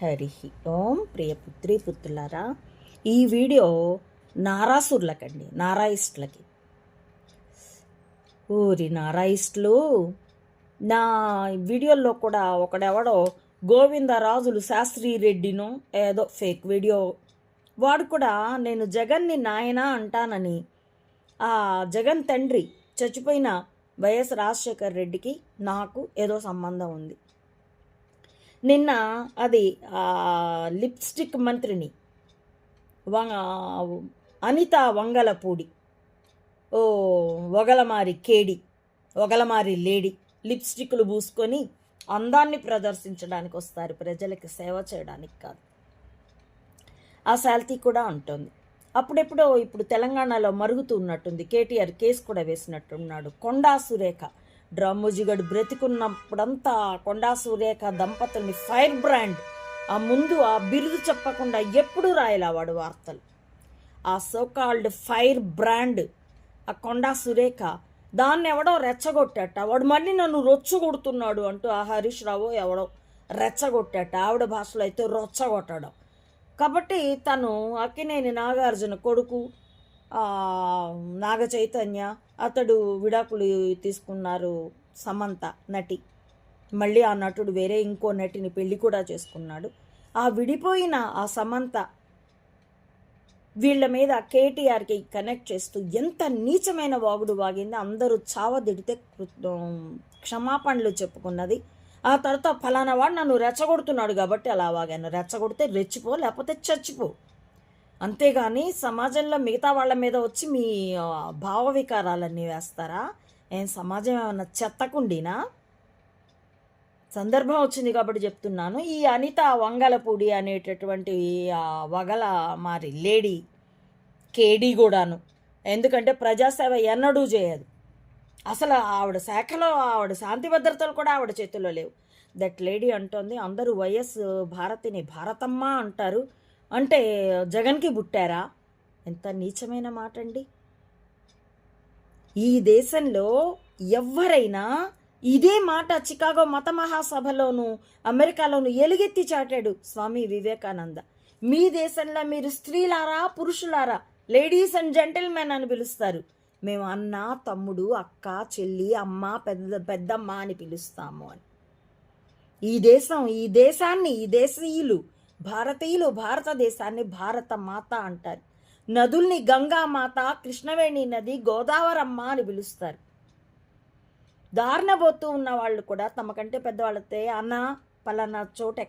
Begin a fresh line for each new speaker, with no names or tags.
హరి ఓం ప్రియ పుత్రి పుత్రులారా ఈ వీడియో నారాసురులకండి నారాయిస్టులకి ఊరి నారాయిస్టులు నా వీడియోల్లో కూడా ఒకడెవడో గోవిందరాజులు శాస్త్రి రెడ్డినో ఏదో ఫేక్ వీడియో. వాడు కూడా నేను జగన్ని నాయన అంటానని ఆ జగన్ తండ్రి చచ్చిపోయిన వైఎస్ రాజశేఖర్ రెడ్డికి నాకు ఏదో సంబంధం ఉంది. నిన్న అది లిప్స్టిక్ మంత్రిని వంగ అనిత వంగలపూడి ఓ ఒగలమారి కేడి ఒగలమారి లేడీ లిప్స్టిక్లు పూసుకొని అందాన్ని ప్రదర్శించడానికి వస్తారు. ప్రజలకి సేవ చేయడానికి కాదు. ఆ శాల్తీ కూడా ఉంటుంది అప్పుడెప్పుడో ఇప్పుడు తెలంగాణలో మరుగుతూ ఉన్నట్టుంది. కేటీఆర్ కేసు కూడా వేసినట్టున్నాడు. కొండా సురేఖ డ్రమ్ముజిగడు బ్రతికున్నప్పుడంతా కొండా సురేఖ దంపతుల్ని ఫైర్ బ్రాండ్. ఆ ముందు ఆ బిరుదు చెప్పకుండా ఎప్పుడూ రాయలా వాడు వార్తలు. ఆ సోకాల్డ్ ఫైర్ బ్రాండ్ ఆ కొండా సురేఖ దాన్ని ఎవడో రెచ్చగొట్టాట. వాడు మళ్ళీ నన్ను రొచ్చగొడుతున్నాడు అంటూ ఆ హరీష్ రావు ఎవడో రెచ్చగొట్టాట. ఆవిడ భాషలో అయితే రొచ్చగొట్టడం. కాబట్టి తను అక్కినేని నాగార్జున కొడుకు నాగ చైతన్య అతడు విడాకులు తీసుకున్నారు సమంత నటి. మళ్ళీ ఆ నటుడు వేరే ఇంకో నటిని పెళ్ళి కూడా చేసుకున్నాడు. ఆ విడిపోయిన ఆ సమంత వీళ్ళ మీద కేటీఆర్కి కనెక్ట్ చేస్తూ ఎంత నీచమైన వాగుడు వాగింది అందరూ చావదిడితే క్షమాపణలు చెప్పుకున్నది. ఆ తర్వాత ఫలానా వాడు నన్ను రెచ్చగొడుతున్నాడు కాబట్టి అలా వాగాను. రెచ్చగొడితే రెచ్చిపో లేకపోతే చచ్చిపో. అంతేగాని సమాజంలో మిగతా వాళ్ళ మీద వచ్చి మీ భావ వికారాలన్నీ వేస్తారా? ఏం సమాజం ఏమన్నా చెత్తకుండినా? సందర్భం వచ్చింది కాబట్టి చెప్తున్నాను. ఈ అనిత వంగలపూడి అనేటటువంటి వగల మారి లేడీ కేడీ కూడాను. ఎందుకంటే ప్రజాసేవ ఎన్నడూ చేయదు. అసలు ఆవిడ శాఖలో ఆవిడ శాంతి భద్రతలు కూడా ఆవిడ చేతుల్లో లేవు. దట్ లేడీ అంటోంది అందరూ వైఎస్ భారతిని భారతమ్మ అంటారు. అంటే జగన్కి పుట్టారా? ఎంత నీచమైన మాట అండి ఈ దేశంలో ఎవరైనా ఇదే మాట చికాగో మత మహాసభలోను అమెరికాలోను ఎలుగెత్తి చాటాడు స్వామి వివేకానంద. మీ దేశంలో మీరు స్త్రీలారా పురుషులారా? లేడీస్ అండ్ జెంటిల్మెన్ అని పిలుస్తారు. మేము అన్న తమ్ముడు అక్క చెల్లి అమ్మ పెద్ద పెద్దమ్మ అని పిలుస్తాము అని. ఈ దేశం ఈ దేశాన్ని ఈ దేశీయులు భారతీయులు భారతదేశాన్ని భారత మాత అంటారు. నదుల్ని గంగా మాత కృష్ణవేణి నది గోదావరమ్మ అని పిలుస్తారు. దారిన పోతూ ఉన్న వాళ్ళు కూడా తమకంటే పెద్దవాళ్ళతే అన్న పలానా చోట